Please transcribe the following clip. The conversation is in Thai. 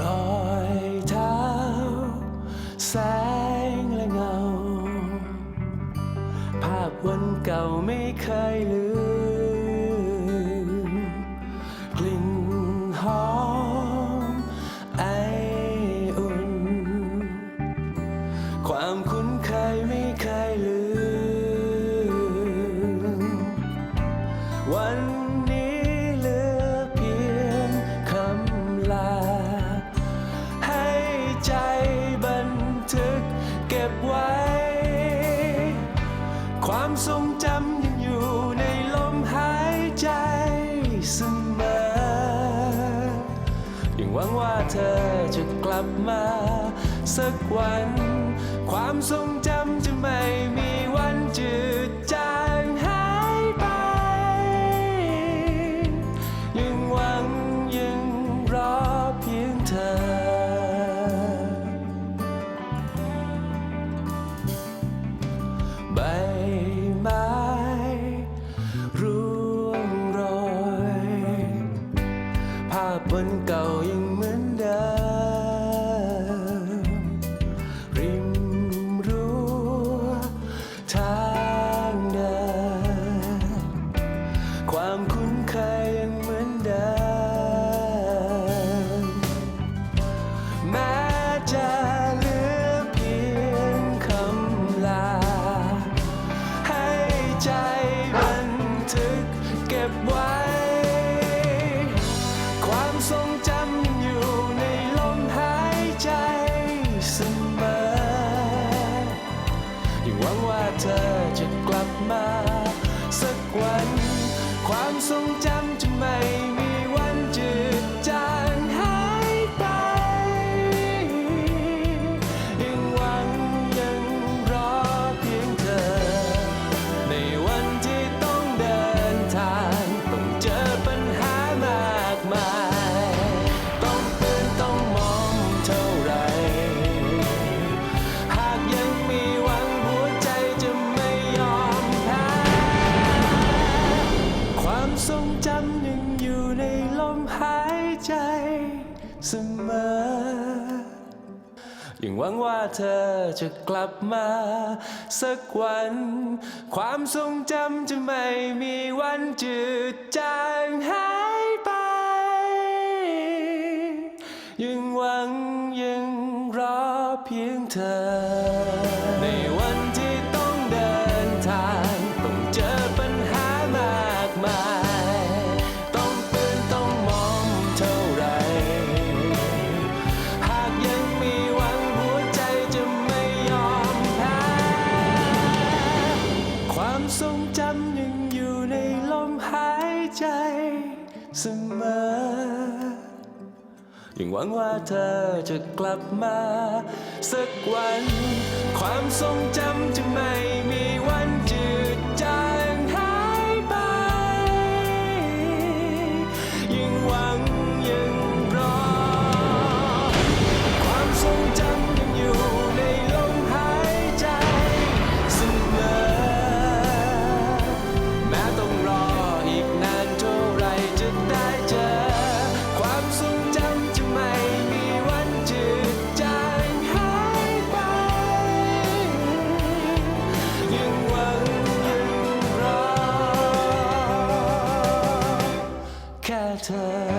รอยเท้า แสงและเงา ภาพวันเก่าไม่เคยลืม กลิ่นหอมไออุ่น ความคุ้นเคยไม่ำยังอยู่ในลมหายใจเสมอยังหวังว่าเธอจะกลับมา สักวัน ความทรงจำจะไม่มี ทรงจำจะไม่ ทรงจำยังอยู่ในลมหายใจเสมอ ยังหวังว่าเธอจะกลับมา สักวัน ความทรงจำจะไม่มีวันจืดจางหายไป ยังหวังยังรอเพียงเธอ ยังหวังว่าเธอจะกลับมา สักวัน ความทรงจำจะไม่มี time.